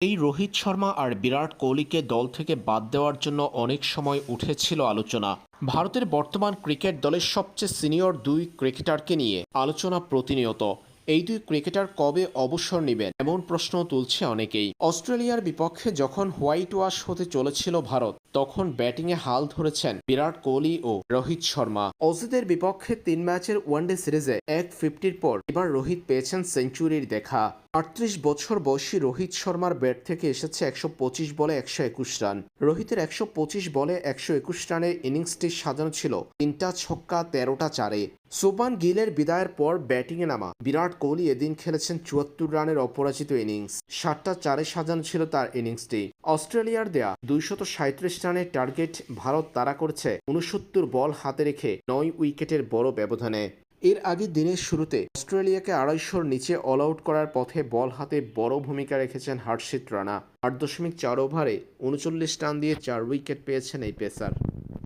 এই রোহিত শর্মা আর বিরাট কোহলিকে দল থেকে বাদ দেওয়ার জন্য অনেক সময় উঠেছিল আলোচনা। ভারতের বর্তমান ক্রিকেট দলের সবচেয়ে সিনিয়র দুই ক্রিকেটারকে নিয়ে আলোচনা প্রতিনিয়ত। এই দুই ক্রিকেটার কবে অবসর নেবেন, এমন প্রশ্ন তুলছে অনেকেই। অস্ট্রেলিয়ার বিপক্ষে যখন হোয়াইট ওয়াশ হতে চলেছিল ভারত তখন ব্যাটিংয়ে হাল ধরেছেন বিরাট কোহলি ও রোহিত শর্মা। অজিদের বিপক্ষে তিন ম্যাচের ওয়ানডে সিরিজে এক ফিফটির পর এবার রোহিত পেয়েছেন সেঞ্চুরির দেখা। আটত্রিশ বছর বয়সী রোহিত শর্মার ব্যাট থেকে এসেছে একশো পঁচিশ বলে একশো একুশ রান। রোহিতের একশো পঁচিশ বলে একশো একুশ রানের ইনিংসটি সাজানো ছিল তিনটা ছক্কা, তেরোটা চারে। সোবান গিলের বিদায়ের পর ব্যাটিংয়ে নামা বিরাট কোহলি এদিন খেলেছেন চুয়াত্তর রানের অপরাজিত ইনিংস। সাতটা চারে সাজানো ছিল তার ইনিংসটি। অস্ট্রেলিয়ার দেয়া দুইশত সাঁত্রিশ রানের টার্গেট ভারত তাড়া করছে উনসত্তর বল হাতে রেখে নয় উইকেটের বড় ব্যবধানে। এর আগে দিনের শুরুতে অস্ট্রেলিয়াকে আড়াইশোর নিচে অল আউট করার পথে বল হাতে বড় ভূমিকা রেখেছেন হার্ষিত রানা। আট দশমিক চার ওভারে উনচল্লিশ রান দিয়ে চার উইকেট পেয়েছেন এই পেসার।